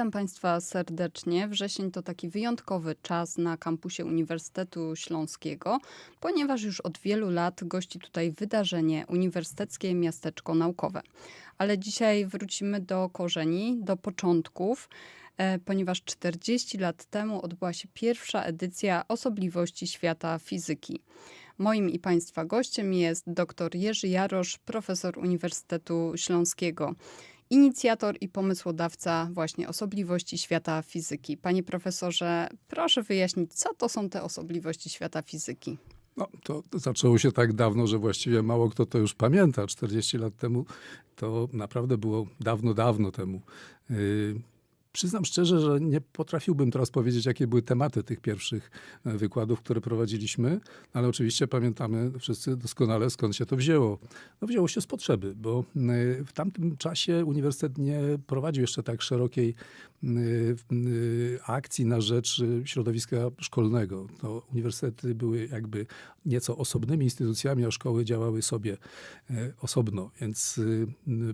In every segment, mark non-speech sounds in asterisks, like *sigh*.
Witam Państwa serdecznie. Wrzesień to taki wyjątkowy czas na kampusie Uniwersytetu Śląskiego, ponieważ już od wielu lat gości tutaj wydarzenie Uniwersyteckie Miasteczko Naukowe. Ale dzisiaj wrócimy do korzeni, do początków, e, ponieważ 40 lat temu odbyła się pierwsza edycja osobliwości świata fizyki. Moim i Państwa gościem jest dr Jerzy Jarosz, profesor Uniwersytetu Śląskiego inicjator i pomysłodawca właśnie osobliwości świata fizyki. Panie profesorze, proszę wyjaśnić, co to są te osobliwości świata fizyki? No, to, zaczęło się tak dawno, że właściwie mało kto to już pamięta. 40 lat temu to naprawdę było dawno, dawno temu. Przyznam szczerze, że nie potrafiłbym teraz powiedzieć, jakie były tematy tych pierwszych e, wykładów, które prowadziliśmy, ale oczywiście pamiętamy wszyscy doskonale, skąd się to wzięło. No, wzięło się z potrzeby, bo e, w tamtym czasie uniwersytet nie prowadził jeszcze tak szerokiej e, akcji na rzecz środowiska szkolnego. To uniwersytety były jakby nieco osobnymi instytucjami, a szkoły działały sobie osobno, więc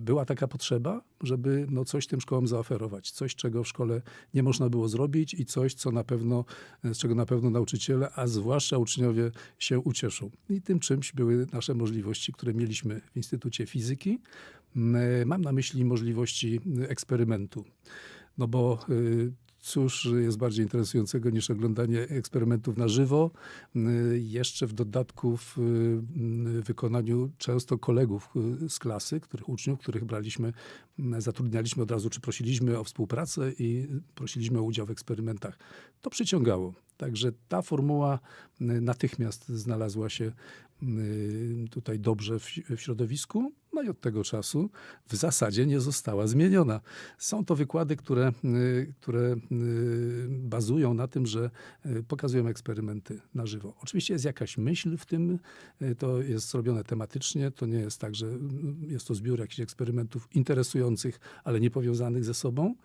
była taka potrzeba, żeby no, coś tym szkołom zaoferować, coś, czego w szkole nie można było zrobić i coś, co na pewno, z czego na pewno nauczyciele, a zwłaszcza uczniowie się ucieszą. I tym czymś były nasze możliwości, które mieliśmy w Instytucie Fizyki. Mam na myśli możliwości eksperymentu. No bo y, cóż jest bardziej interesującego niż oglądanie eksperymentów na żywo, y, jeszcze w dodatku w y, wykonaniu często kolegów y, z klasy, których uczniów, których braliśmy, zatrudnialiśmy od razu, czy prosiliśmy o współpracę i prosiliśmy o udział w eksperymentach. To przyciągało. Także ta formuła natychmiast znalazła się tutaj dobrze w środowisku. No i od tego czasu w zasadzie nie została zmieniona. Są to wykłady, które, które bazują na tym, że pokazują eksperymenty na żywo. Oczywiście jest jakaś myśl w tym, to jest zrobione tematycznie, to nie jest tak, że jest to zbiór jakichś eksperymentów interesujących, ale nie powiązanych ze sobą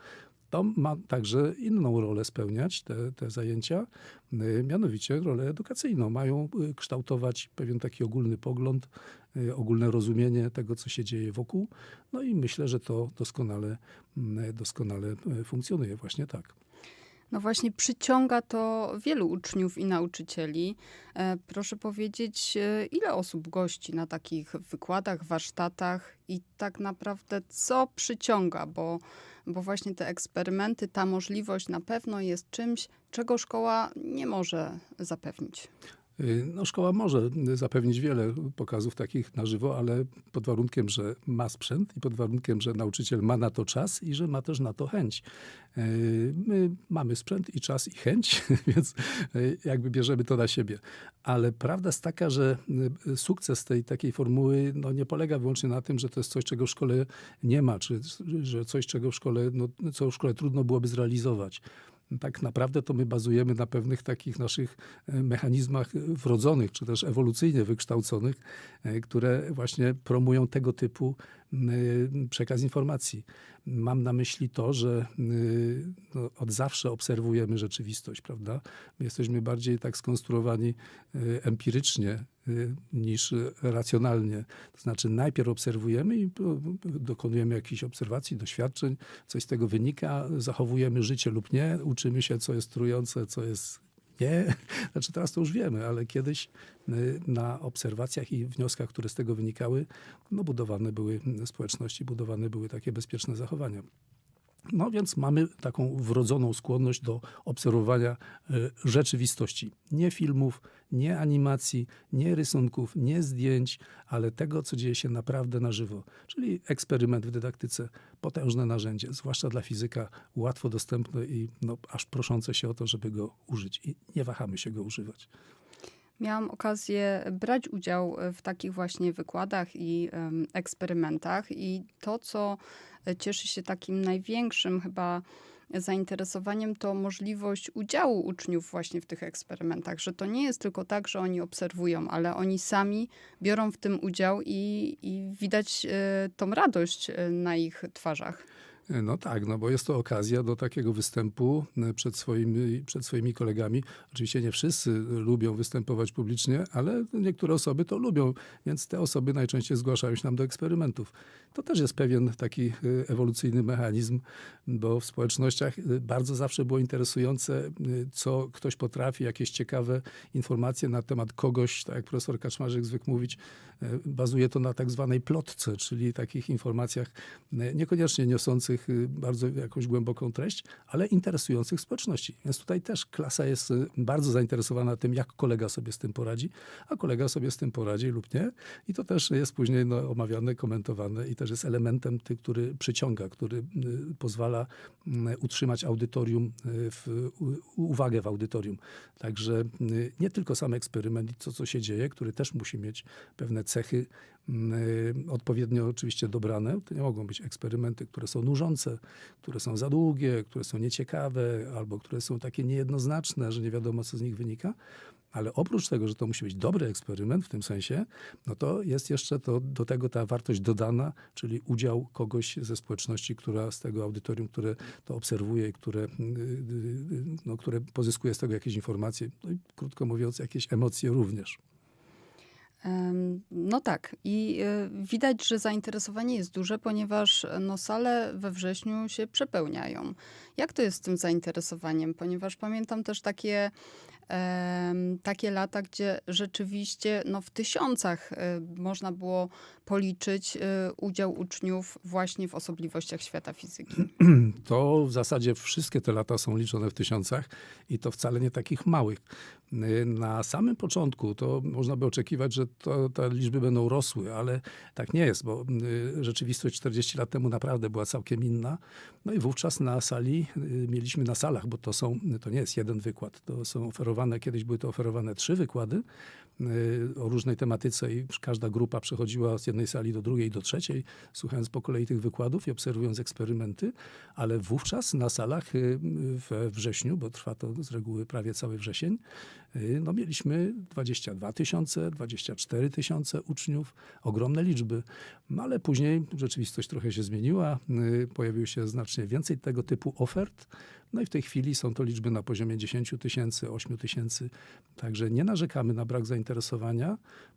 to ma także inną rolę spełniać, te, te zajęcia, y, mianowicie rolę edukacyjną. Mają y, kształtować pewien taki ogólny pogląd, y, ogólne rozumienie tego, co się dzieje wokół. No i myślę, że to doskonale, doskonale funkcjonuje właśnie tak. No właśnie, przyciąga to wielu uczniów i nauczycieli. E, proszę powiedzieć, e, ile osób gości na takich wykładach, warsztatach i tak naprawdę co przyciąga, bo, bo właśnie te eksperymenty, ta możliwość na pewno jest czymś, czego szkoła nie może zapewnić. Y, no, szkoła może zapewnić wiele pokazów takich na żywo, ale pod warunkiem, że ma sprzęt i pod warunkiem, że nauczyciel ma na to czas i że ma też na to chęć. Y, my mamy sprzęt i czas i chęć, *laughs* więc y, jakby bierzemy to na siebie. Ale prawda jest taka, że sukces tej takiej formuły no, nie polega wyłącznie na tym, że to jest coś, czego w szkole nie ma, czy że coś, czego w szkole, no, co w szkole trudno byłoby zrealizować tak naprawdę to my bazujemy na pewnych takich naszych e, mechanizmach wrodzonych, czy też ewolucyjnie wykształconych, e, które właśnie promują tego typu przekaz informacji. Mam na myśli to, że no, od zawsze obserwujemy rzeczywistość, prawda? My jesteśmy bardziej tak skonstruowani empirycznie niż racjonalnie. To znaczy najpierw obserwujemy i dokonujemy jakichś obserwacji, doświadczeń, coś z tego wynika, zachowujemy życie lub nie, uczymy się, co jest trujące, co jest nie. *laughs* Znaczy teraz to już wiemy, ale kiedyś y, na obserwacjach i wnioskach, które z tego wynikały, no budowane były społeczności, budowane były takie bezpieczne zachowania. No więc mamy taką wrodzoną skłonność do obserwowania e, rzeczywistości. Nie filmów, nie animacji, nie rysunków, nie zdjęć, ale tego, co dzieje się naprawdę na żywo. Czyli eksperyment w dydaktyce, potężne narzędzie, zwłaszcza dla fizyka, łatwo dostępne i no, aż proszące się o to, żeby go użyć. I nie wahamy się go używać. Miałam okazję brać udział w takich właśnie wykładach i eksperymentach, i to, co cieszy się takim największym chyba zainteresowaniem, to możliwość udziału uczniów właśnie w tych eksperymentach, że to nie jest tylko tak, że oni obserwują, ale oni sami biorą w tym udział i, i widać y, tą radość na ich twarzach. No tak, no bo jest to okazja do takiego występu e, przed swoimi, przed swoimi kolegami. Oczywiście nie wszyscy lubią występować publicznie, ale niektóre osoby to lubią, więc te osoby najczęściej zgłaszają się nam do eksperymentów. To też jest pewien taki e, ewolucyjny mechanizm, bo w społecznościach e, bardzo zawsze było interesujące, co ktoś potrafi, jakieś ciekawe informacje na temat kogoś, tak jak profesor Kaczmarzyk zwykł mówić, bazuje to na tak zwanej plotce, czyli takich informacjach niekoniecznie niosących bardzo jakąś głęboką treść, ale interesujących społeczności. Więc tutaj też klasa jest y, bardzo zainteresowana tym, jak kolega sobie z tym poradzi, a kolega sobie z tym poradzi lub nie. I to też jest później no, omawiane, komentowane i też jest elementem, ty, który przyciąga, który y, pozwala y, utrzymać audytorium, w, uwagę w audytorium. Także nie tylko sam eksperyment i to, co się dzieje, który też musi mieć pewne cechy odpowiednio oczywiście dobrane. To nie mogą być eksperymenty, które są nużące, które są za długie, które są nieciekawe albo które są takie niejednoznaczne, że nie wiadomo, co z nich wynika. Ale oprócz tego, że to musi być dobry eksperyment w tym sensie, no to jest jeszcze to, do tego ta wartość dodana, czyli udział kogoś ze społeczności, która z tego audytorium, które to obserwuje i które, y, y, no, które pozyskuje z tego jakieś informacje, no i krótko mówiąc, jakieś emocje również. No tak, i e, widać, że zainteresowanie jest duże, ponieważ no, sale we wrześniu się przepełniają. Jak to jest z tym zainteresowaniem? Ponieważ pamiętam też takie takie lata, gdzie rzeczywiście no, w tysiącach e, można było policzyć e, udział uczniów właśnie w osobliwościach świata fizyki. *clears throat* To w zasadzie wszystkie te lata są liczone w tysiącach i to wcale nie takich małych. E, na samym początku to można by oczekiwać, że to, te liczby będą rosły, ale tak nie jest, bo rzeczywistość 40 lat temu naprawdę była całkiem inna. No i wówczas na sali mieliśmy na salach, bo to są, to nie jest jeden wykład, to są oferowane oferowane, kiedyś były to oferowane trzy wykłady o różnej tematyce i każda grupa przechodziła z jednej sali do drugiej, do trzeciej, słuchając po kolei tych wykładów i obserwując eksperymenty, ale wówczas na salach y, we wrześniu, bo trwa to z reguły prawie cały wrzesień, y, no mieliśmy 22 tysiące, 24 tysiące uczniów, ogromne liczby, no ale później rzeczywistość trochę się zmieniła, pojawiło się znacznie więcej tego typu ofert, no i w tej chwili są to liczby na poziomie 10 tysięcy, 8 tysięcy. Także nie narzekamy na brak zainteresowania.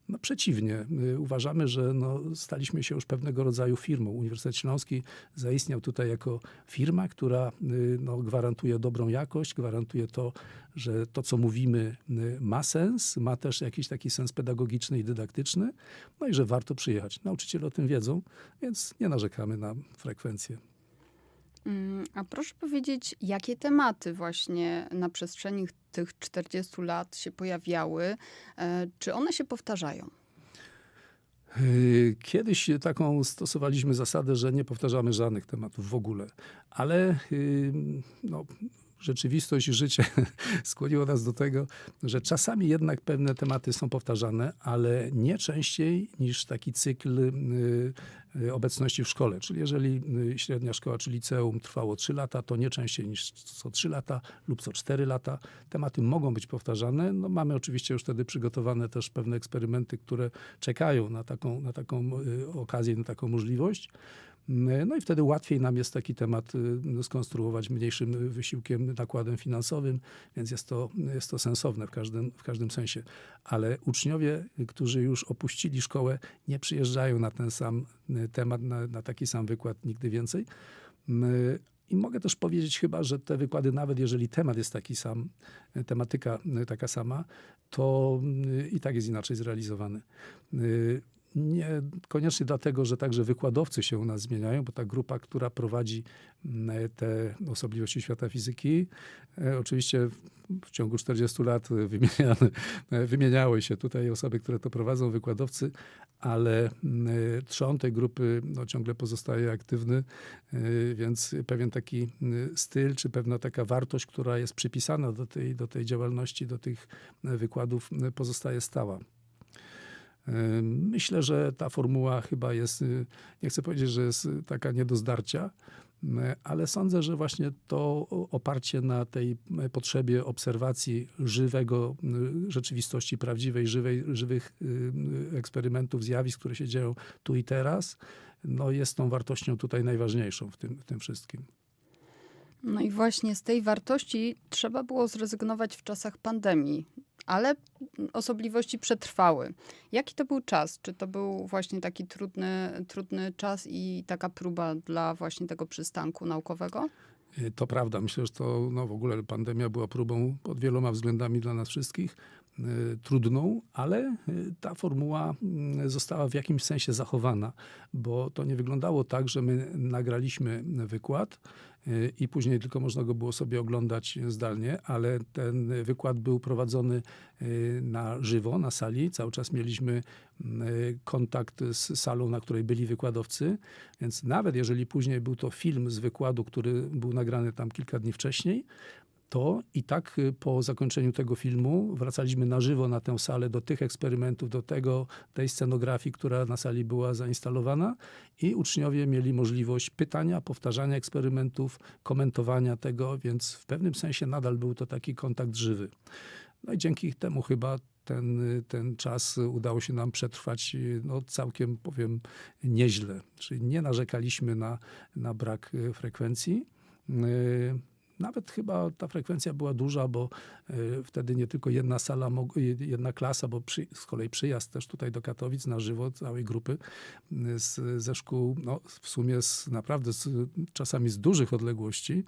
No przeciwnie, uważamy, że no, staliśmy się już pewnego rodzaju firmą. Uniwersytet Śląski zaistniał tutaj jako firma, która y, no, gwarantuje dobrą jakość, gwarantuje to, że to, co mówimy, y, ma sens, ma też jakiś taki sens pedagogiczny i dydaktyczny, no i że warto przyjechać. Nauczyciele o tym wiedzą, więc nie narzekamy na frekwencję. Mm, a proszę powiedzieć, jakie tematy właśnie na przestrzeni tych 40 lat się pojawiały? E, czy one się powtarzają? E, kiedyś taką stosowaliśmy zasadę, że nie powtarzamy żadnych tematów w ogóle, ale e, no, rzeczywistość i życie *laughs* skłoniło nas do tego, że czasami jednak pewne tematy są powtarzane, ale nie częściej niż taki cykl y, y, obecności w szkole. Czyli jeżeli y, średnia szkoła czy liceum trwało 3 lata, to nie częściej niż co 3 lata lub co 4 lata. Tematy mogą być powtarzane. No, mamy oczywiście już wtedy przygotowane też pewne eksperymenty, które czekają na taką, na taką okazję, na taką możliwość. No i wtedy łatwiej nam jest taki temat y, no, skonstruować mniejszym wysiłkiem, nakładem finansowym, więc jest to, jest to sensowne w każdym, w każdym sensie. Ale uczniowie, którzy już opuścili szkołę, nie przyjeżdżają na ten sam y, temat, na, na taki sam wykład nigdy więcej. I mogę też powiedzieć chyba, że te wykłady, nawet jeżeli temat jest taki sam, tematyka y, taka sama, to i tak jest inaczej zrealizowany. Nie koniecznie dlatego, że także wykładowcy się u nas zmieniają, bo ta grupa, która prowadzi mm, te osobliwości świata fizyki, e, oczywiście w ciągu 40 lat wymieniane, e, wymieniały się tutaj osoby, które to prowadzą, wykładowcy, ale mm, trzon tej grupy no, ciągle pozostaje aktywny, e, więc pewien taki mm, styl, czy pewna taka wartość, która jest przypisana do tej, do tej działalności, do tych wykładów, pozostaje stała. Myślę, że ta formuła chyba jest, y, nie chcę powiedzieć, że jest taka nie do zdarcia, ale sądzę, że właśnie to oparcie na tej potrzebie obserwacji żywego, y, rzeczywistości prawdziwej, żywej, żywych y, eksperymentów, zjawisk, które się dzieją tu i teraz, no, jest tą wartością tutaj najważniejszą w tym, w tym wszystkim. No i właśnie z tej wartości trzeba było zrezygnować w czasach pandemii, ale osobliwości przetrwały. Jaki to był czas? Czy to był właśnie taki trudny, trudny czas i taka próba dla właśnie tego przystanku naukowego? Y, to prawda. Myślę, że to no, w ogóle pandemia była próbą pod wieloma względami dla nas wszystkich. Y, trudną, ale y, ta formuła mm, została w jakimś sensie zachowana, bo to nie wyglądało tak, że my nagraliśmy wykład i później tylko można go było sobie oglądać zdalnie, ale ten wykład był prowadzony na żywo, na sali. Cały czas mieliśmy kontakt z salą, na której byli wykładowcy, więc nawet jeżeli później był to film z wykładu, który był nagrany tam kilka dni wcześniej, to i tak y, po zakończeniu tego filmu wracaliśmy na żywo na tę salę do tych eksperymentów, do tego, tej scenografii, która na sali była zainstalowana i uczniowie mieli możliwość pytania, powtarzania eksperymentów, komentowania tego, więc w pewnym sensie nadal był to taki kontakt żywy. No i dzięki temu chyba ten, ten czas udało się nam przetrwać y, no, całkiem, powiem, nieźle. Czyli nie narzekaliśmy na, na brak y, frekwencji. Nawet chyba ta frekwencja była duża, bo y, wtedy nie tylko jedna sala, jedna klasa, bo przy, z kolei przyjazd też tutaj do Katowic na żywo całej grupy y, z, ze szkół, no, w sumie z, naprawdę z, czasami z dużych odległości,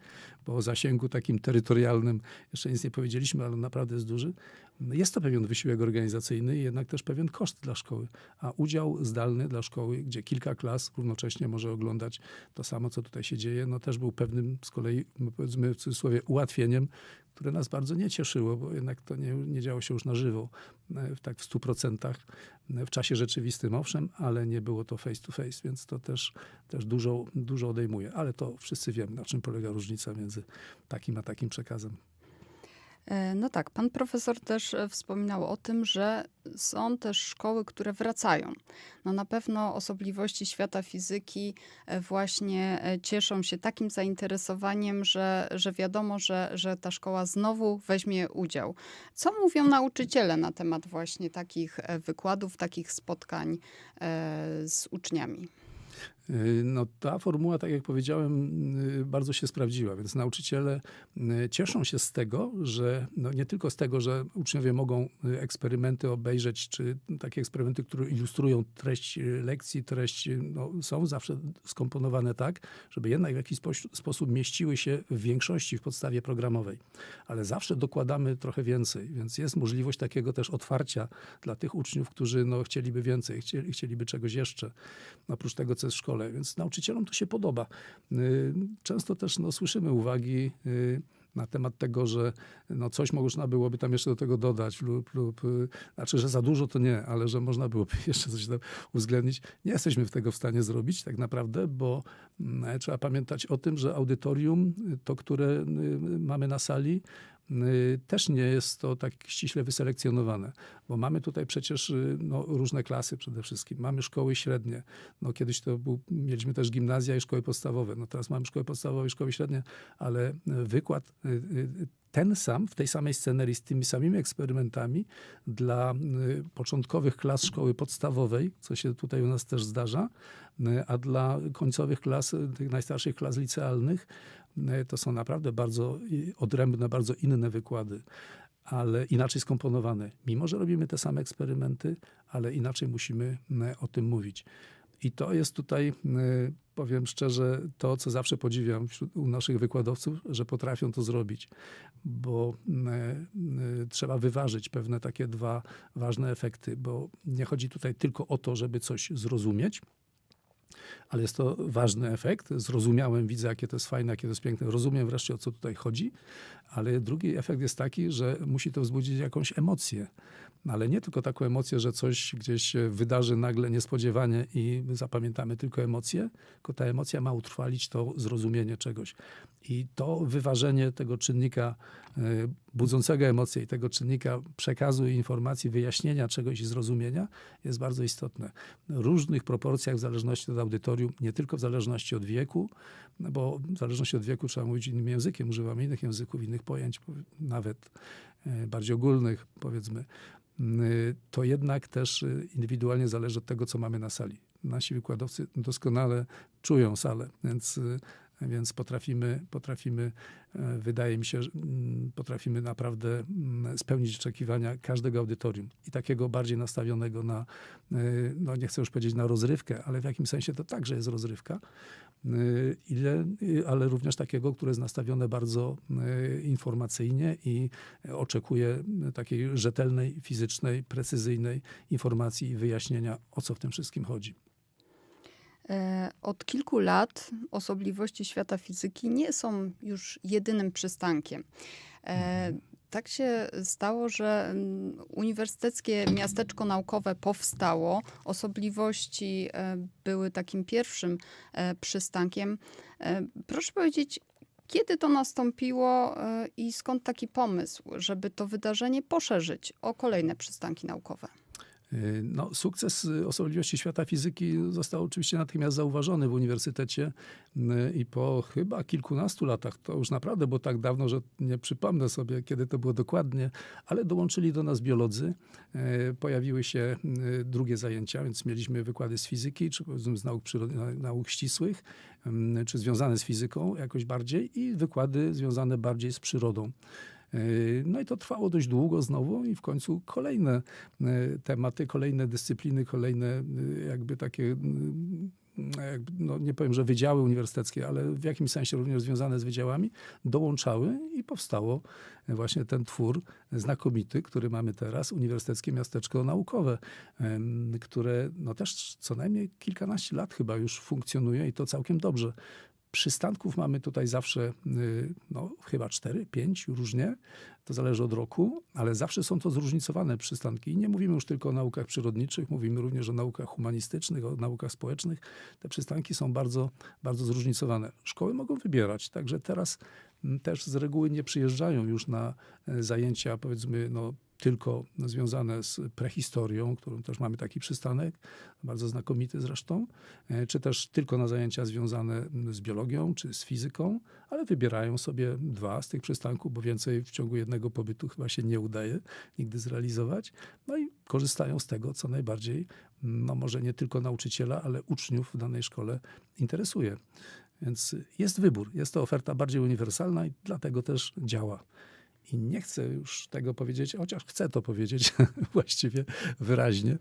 bo o zasięgu takim terytorialnym jeszcze nic nie powiedzieliśmy, ale naprawdę jest duży. Jest to pewien wysiłek organizacyjny i jednak też pewien koszt dla szkoły. A udział zdalny dla szkoły, gdzie kilka klas równocześnie może oglądać to samo, co tutaj się dzieje, no też był pewnym z kolei, no powiedzmy w cudzysłowie, ułatwieniem, które nas bardzo nie cieszyło, bo jednak to nie, nie działo się już na żywo, e, tak w stu procentach, e, w czasie rzeczywistym owszem, ale nie było to face to face, więc to też, też dużo, dużo odejmuje. Ale to wszyscy wiemy, na czym polega różnica między takim a takim przekazem. E, no tak, pan profesor też e, wspominał o tym, że są też szkoły, które wracają. No na pewno osobliwości świata fizyki e, właśnie cieszą się takim zainteresowaniem, że, że wiadomo, że, że ta szkoła znowu weźmie udział. Co mówią nauczyciele na temat właśnie takich wykładów, takich spotkań z uczniami? Y, no, ta formuła, tak jak powiedziałem, y, bardzo się sprawdziła, więc nauczyciele y, cieszą się z tego, że no nie tylko z tego, że uczniowie mogą eksperymenty obejrzeć, czy takie eksperymenty, które ilustrują treść lekcji, treść no, są zawsze skomponowane tak, żeby jednak w jakiś sposób mieściły się w większości w podstawie programowej. Ale zawsze dokładamy trochę więcej, więc jest możliwość takiego też otwarcia dla tych uczniów, którzy no, chcieliby więcej, chcieli, chcieliby czegoś jeszcze, oprócz tego, co jest w szkole szkole, więc nauczycielom to się podoba. Y, często też no, słyszymy uwagi y, na temat tego, że no coś można byłoby tam jeszcze do tego dodać lub, lub y, znaczy, że za dużo to nie, ale że można byłoby *laughs* jeszcze coś tam uwzględnić. Nie jesteśmy w tego w stanie zrobić tak naprawdę, bo mm, trzeba pamiętać o tym, że audytorium, to które mamy na sali, też nie jest to tak ściśle wyselekcjonowane, bo mamy tutaj przecież y, no, różne klasy przede wszystkim. Mamy szkoły średnie. No, kiedyś to był, mieliśmy też gimnazja i szkoły podstawowe. No, teraz mamy szkoły podstawowe i szkoły średnie, ale wykład y, ten sam, w tej samej scenerii, z tymi samymi eksperymentami dla początkowych klas szkoły podstawowej, co się tutaj u nas też zdarza, a dla końcowych klas, tych najstarszych klas licealnych, to są naprawdę bardzo odrębne, bardzo inne wykłady, ale inaczej skomponowane. Mimo, że robimy te same eksperymenty, ale inaczej musimy o tym mówić. I to jest tutaj, powiem szczerze, to, co zawsze podziwiam wśród, u naszych wykładowców, że potrafią to zrobić, bo trzeba wyważyć pewne takie dwa ważne efekty, bo nie chodzi tutaj tylko o to, żeby coś zrozumieć, ale jest to ważny efekt. Zrozumiałem, widzę, jakie to jest fajne, jakie to jest piękne. Rozumiem wreszcie, o co tutaj chodzi, ale drugi efekt jest taki, że musi to wzbudzić jakąś emocję. Ale nie tylko taką emocję, że coś gdzieś się wydarzy nagle niespodziewanie i zapamiętamy tylko emocję, tylko ta emocja ma utrwalić to zrozumienie czegoś. I to wyważenie tego czynnika e, budzącego emocje i tego czynnika przekazu informacji, wyjaśnienia czegoś i zrozumienia jest bardzo istotne. W różnych proporcjach, w zależności od audytorium, nie tylko w zależności od wieku, bo w zależności od wieku trzeba mówić innym językiem, używamy innych języków, innych pojęć, nawet e, bardziej ogólnych, powiedzmy, to jednak też e, indywidualnie zależy od tego, co mamy na sali. nasi wykładowcy doskonale czują salę, więc więc potrafimy, potrafimy, e, wydaje mi się, mm, potrafimy naprawdę mm, spełnić oczekiwania każdego audytorium. I takiego bardziej nastawionego na, e, no nie chcę już powiedzieć na rozrywkę, ale w jakim sensie to także jest rozrywka, e, ile, ale również takiego, które jest nastawione bardzo informacyjnie i oczekuje takiej rzetelnej, fizycznej, precyzyjnej informacji i wyjaśnienia, o co w tym wszystkim chodzi. E, od kilku lat osobliwości świata fizyki nie są już jedynym przystankiem. E. Tak się stało, że mm, Uniwersyteckie Miasteczko Naukowe powstało. Osobliwości e, były takim pierwszym przystankiem. Proszę powiedzieć, kiedy to nastąpiło i skąd taki pomysł, żeby to wydarzenie poszerzyć o kolejne przystanki naukowe? Y, no, sukces osobliwości świata fizyki został oczywiście natychmiast zauważony w uniwersytecie y, i po chyba kilkunastu latach, to już naprawdę było tak dawno, że nie przypomnę sobie, kiedy to było dokładnie, ale dołączyli do nas biolodzy. Y, pojawiły się drugie zajęcia, więc mieliśmy wykłady z fizyki, czy z nauk, nauk ścisłych, czy związane z fizyką jakoś bardziej i wykłady związane bardziej z przyrodą. Yy, no i to trwało dość długo znowu i w końcu kolejne yy, tematy, kolejne dyscypliny, kolejne yy, jakby takie no nie powiem, że wydziały uniwersyteckie, ale w jakimś sensie również związane z wydziałami, dołączały i powstało właśnie ten twór znakomity, który mamy teraz, Uniwersyteckie Miasteczko Naukowe, które no też co najmniej kilkanaście lat chyba już funkcjonuje i to całkiem dobrze. Przystanków mamy tutaj zawsze, y, no, chyba cztery, pięć, różnie. To zależy od roku, ale zawsze są to zróżnicowane przystanki. I nie mówimy już tylko o naukach przyrodniczych, mówimy również o naukach humanistycznych, o naukach społecznych. Te przystanki są bardzo, bardzo zróżnicowane. Szkoły mogą wybierać, także teraz też z reguły nie przyjeżdżają już na e, zajęcia, powiedzmy, no, tylko związane z prehistorią, którą też mamy taki przystanek, bardzo znakomity zresztą, e, czy też tylko na zajęcia związane z biologią czy z fizyką, ale wybierają sobie dwa z tych przystanków, bo więcej w ciągu jednego pobytu chyba się nie udaje nigdy zrealizować. No i korzystają z tego, co najbardziej, no może nie tylko nauczyciela, ale uczniów w danej szkole interesuje. Więc jest wybór, jest to oferta bardziej uniwersalna i dlatego też działa. I nie chcę już tego powiedzieć, chociaż chcę to powiedzieć *laughs* właściwie wyraźnie,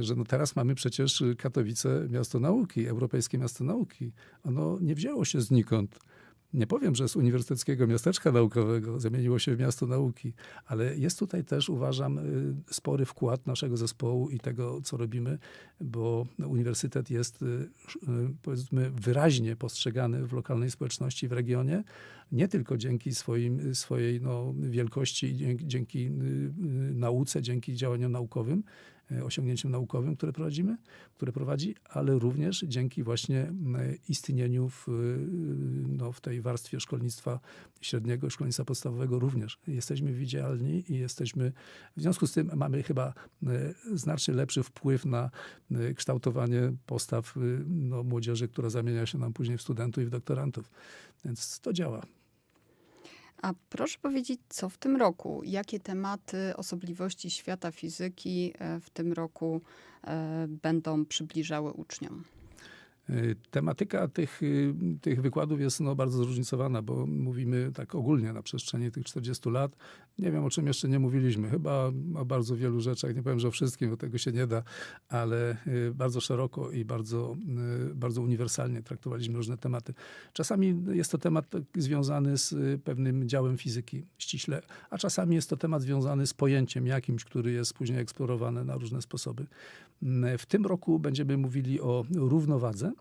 że no teraz mamy przecież Katowice, miasto nauki, Europejskie Miasto Nauki. Ono nie wzięło się znikąd nie powiem, że z Uniwersyteckiego Miasteczka Naukowego zamieniło się w Miasto Nauki, ale jest tutaj też, uważam, y, spory wkład naszego zespołu i tego, co robimy, bo uniwersytet jest, y, y, powiedzmy, wyraźnie postrzegany w lokalnej społeczności, w regionie, nie tylko dzięki swoim, swojej no, wielkości, dzięki, dzięki nauce, dzięki działaniom naukowym, osiągnięciem naukowym, które prowadzimy, które prowadzi, ale również dzięki właśnie istnieniu w, e, no, w tej warstwie szkolnictwa średniego, szkolnictwa podstawowego również. Jesteśmy widzialni i jesteśmy, w związku z tym mamy chyba e, znacznie lepszy wpływ na kształtowanie postaw no, młodzieży, która zamienia się nam później w studentów i w doktorantów. Więc to działa. A proszę powiedzieć, co w tym roku? Jakie tematy osobliwości świata fizyki e, w tym roku e, będą przybliżały uczniom? Y, tematyka tych, y, tych wykładów jest no, bardzo zróżnicowana, bo mówimy tak ogólnie na przestrzeni tych 40 lat. Nie wiem, o czym jeszcze nie mówiliśmy. Chyba o bardzo wielu rzeczach. Nie powiem, że o wszystkim, bo tego się nie da, ale y, bardzo szeroko i bardzo, bardzo uniwersalnie traktowaliśmy różne tematy. Czasami jest to temat związany z pewnym działem fizyki ściśle, a czasami jest to temat związany z pojęciem jakimś, który jest później eksplorowany na różne sposoby. W tym roku będziemy mówili o równowadze.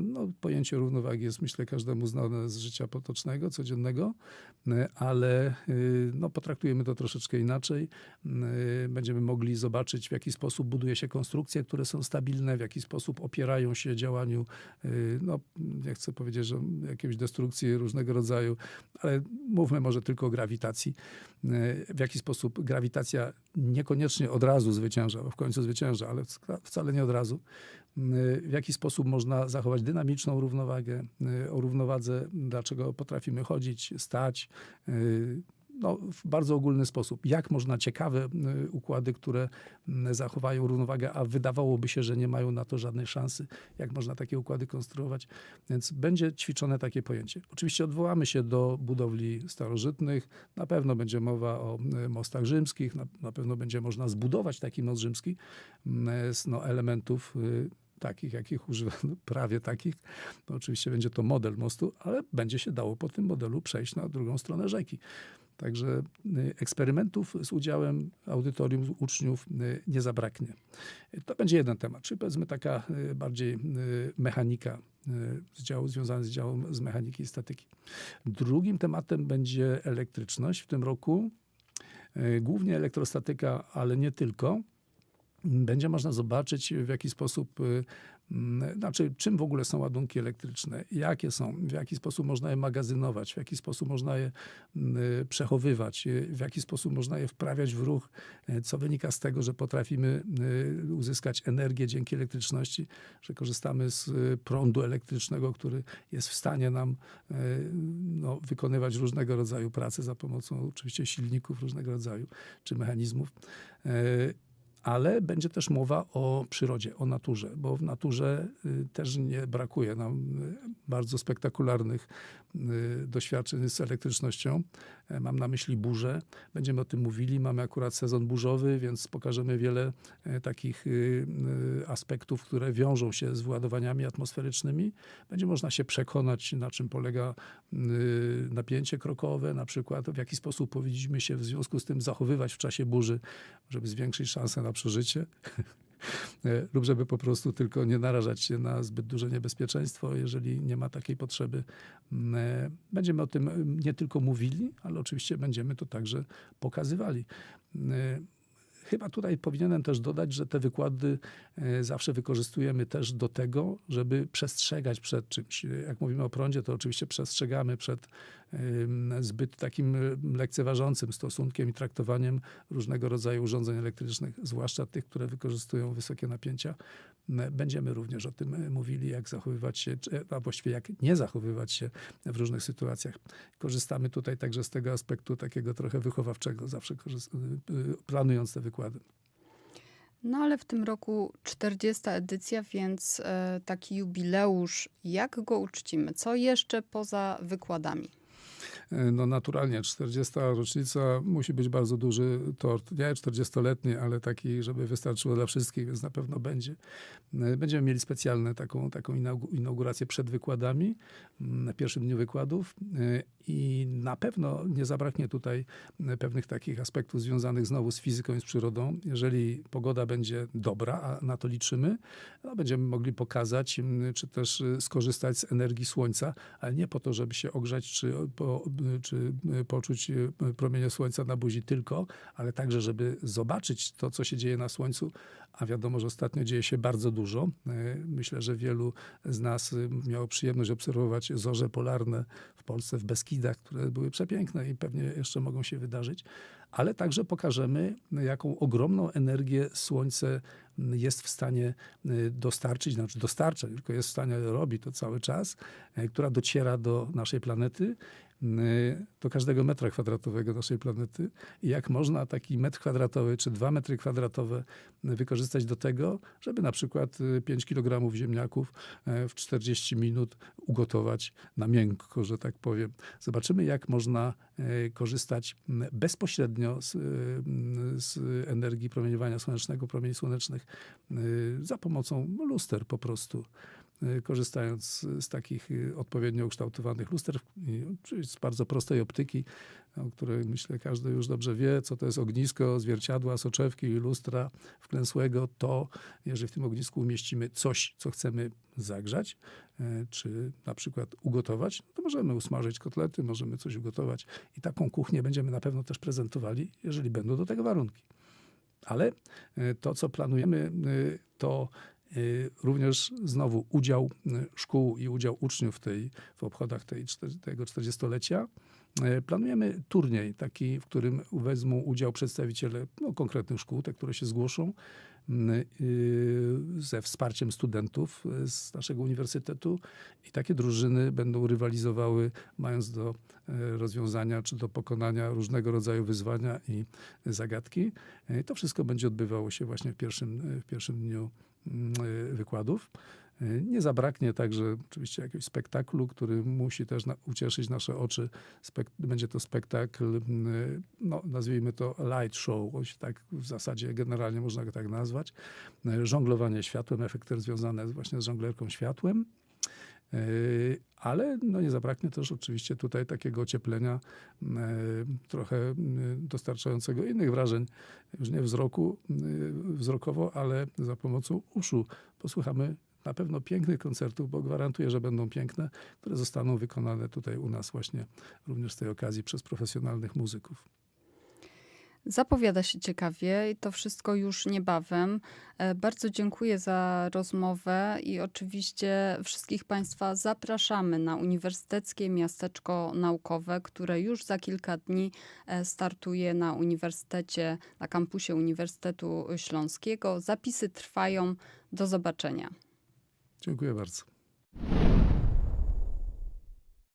No, pojęcie równowagi jest, myślę, każdemu znane z życia potocznego, codziennego, ale y, no, potraktujemy to troszeczkę inaczej. Będziemy mogli zobaczyć, w jaki sposób buduje się konstrukcje, które są stabilne, w jaki sposób opierają się działaniu, no, nie chcę powiedzieć, że jakiejś destrukcji różnego rodzaju, ale mówmy może tylko o grawitacji. W jaki sposób grawitacja niekoniecznie od razu zwycięża, bo w końcu zwycięża, ale wcale nie od razu w jaki sposób można zachować dynamiczną równowagę, o równowadze, dlaczego potrafimy chodzić, stać, no, w bardzo ogólny sposób. Jak można ciekawe y, układy, które mm, zachowają równowagę, a wydawałoby się, że nie mają na to żadnej szansy, jak można takie układy konstruować. Więc będzie ćwiczone takie pojęcie. Oczywiście odwołamy się do budowli starożytnych. Na pewno będzie mowa o y, mostach rzymskich, na, na pewno będzie można zbudować taki most rzymski mm, z no, elementów y, takich, jakich używano, *laughs* prawie takich. No, oczywiście będzie to model mostu, ale będzie się dało po tym modelu przejść na drugą stronę rzeki. Także y, eksperymentów z udziałem audytorium uczniów y, nie zabraknie. To będzie jeden temat, czyli powiedzmy taka y, bardziej mechanika z działu, związany z działą z mechaniki i statyki. Drugim tematem będzie elektryczność w tym roku. Głównie elektrostatyka, ale nie tylko będzie można zobaczyć, w jaki sposób, y, znaczy czym w ogóle są ładunki elektryczne, jakie są, w jaki sposób można je magazynować, w jaki sposób można je y, przechowywać, y, w jaki sposób można je wprawiać w ruch, co wynika z tego, że potrafimy uzyskać energię dzięki elektryczności, że korzystamy z prądu elektrycznego, który jest w stanie nam no, wykonywać różnego rodzaju prace za pomocą oczywiście silników różnego rodzaju, czy mechanizmów ale będzie też mowa o przyrodzie, o naturze, bo w naturze y, też nie brakuje nam y, bardzo spektakularnych y, doświadczeń z elektrycznością. E, mam na myśli burzę. Będziemy o tym mówili. Mamy akurat sezon burzowy, więc pokażemy wiele e, takich aspektów, które wiążą się z wyładowaniami atmosferycznymi. Będzie można się przekonać, na czym polega napięcie krokowe, na przykład w jaki sposób powinniśmy się w związku z tym zachowywać w czasie burzy, żeby zwiększyć szanse na przeżycie. *laughs* E, lub żeby po prostu tylko nie narażać się na zbyt duże niebezpieczeństwo, jeżeli nie ma takiej potrzeby. Mm, e, będziemy o tym nie tylko mówili, ale oczywiście będziemy to także pokazywali. E, Chyba tutaj powinienem też dodać, że te wykłady zawsze wykorzystujemy też do tego, żeby przestrzegać przed czymś. Jak mówimy o prądzie, to oczywiście przestrzegamy przed zbyt takim lekceważącym stosunkiem i traktowaniem różnego rodzaju urządzeń elektrycznych, zwłaszcza tych, które wykorzystują wysokie napięcia. Będziemy również o tym mówili, jak zachowywać się, a właściwie jak nie zachowywać się w różnych sytuacjach. Korzystamy tutaj także z tego aspektu takiego trochę wychowawczego, zawsze y, planując te wykłady. No ale w tym roku 40. edycja, więc taki jubileusz. Jak go uczcimy? Co jeszcze poza wykładami? E, no naturalnie 40. rocznica musi być bardzo duży tort. Nie 40-letni, ale taki, żeby wystarczyło dla wszystkich, więc na pewno będzie. E, będziemy mieli specjalną taką, taką inaugurację przed wykładami, na pierwszym dniu wykładów e, i na pewno nie zabraknie tutaj pewnych takich aspektów związanych znowu z fizyką i z przyrodą. Jeżeli pogoda będzie dobra, a na to liczymy, no będziemy mogli pokazać, czy też skorzystać z energii słońca, ale nie po to, żeby się ogrzać, czy po czy poczuć e, promienie słońca na buzi tylko, ale także, żeby zobaczyć to, co się dzieje na słońcu, a wiadomo, że ostatnio dzieje się bardzo dużo. Myślę, że wielu z nas miało przyjemność obserwować zorze polarne w Polsce, w Beskidach, które były przepiękne i pewnie jeszcze mogą się wydarzyć, ale także pokażemy, jaką ogromną energię słońce jest w stanie dostarczyć, znaczy dostarcza, tylko jest w stanie, robi to cały czas, która dociera do naszej planety Y, do każdego metra kwadratowego naszej planety i jak można taki metr kwadratowy czy dwa metry kwadratowe wykorzystać do tego, żeby na przykład 5 y, kg ziemniaków y, w 40 minut ugotować na miękko, że tak powiem. Zobaczymy, jak można korzystać bezpośrednio z, z energii promieniowania słonecznego, promieni słonecznych za pomocą luster po prostu. Y, korzystając z, takich y, odpowiednio ukształtowanych luster, z bardzo prostej optyki, o której myślę każdy już dobrze wie, co to jest ognisko, zwierciadła, soczewki, lustra wklęsłego, to jeżeli w tym ognisku umieścimy coś, co chcemy zagrzać, y, czy na przykład ugotować, to możemy usmażyć kotlety, możemy coś ugotować i taką kuchnię będziemy na pewno też prezentowali, jeżeli będą do tego warunki. Ale to, co planujemy, to również znowu udział y, szkół i udział uczniów w, tej, w obchodach tej, tego 40-lecia. Y, planujemy turniej taki, w którym wezmą udział przedstawiciele no, konkretnych szkół, te, które się zgłoszą. m, y, ze wsparciem studentów y, z naszego uniwersytetu i takie drużyny będą rywalizowały, mając do rozwiązania czy do pokonania różnego rodzaju wyzwania i zagadki. To wszystko będzie odbywało się właśnie w pierwszym, w pierwszym dniu mm, wykładów. E, Nie zabraknie także oczywiście jakiegoś spektaklu, który musi też na, ucieszyć nasze oczy. Spek- będzie to spektakl, mm, no, nazwijmy to light show, tak w zasadzie generalnie można go tak nazwać. Żonglowanie światłem, efekty związane właśnie z żonglerką światłem. E, Ale no nie zabraknie też oczywiście tutaj takiego ocieplenia, e, trochę m, dostarczającego innych wrażeń, już nie wzroku, wzrokowo, ale za pomocą uszu. Posłuchamy na pewno pięknych koncertów, bo gwarantuję, że będą piękne, które zostaną wykonane tutaj u nas właśnie również z tej okazji przez profesjonalnych muzyków. Zapowiada się ciekawie i to wszystko już niebawem. E, Bardzo dziękuję za rozmowę i oczywiście wszystkich Państwa zapraszamy na Uniwersyteckie Miasteczko Naukowe, które już za kilka dni e, startuje na Uniwersytecie, na kampusie Uniwersytetu Śląskiego. Zapisy trwają. Do zobaczenia. Dziękuję bardzo.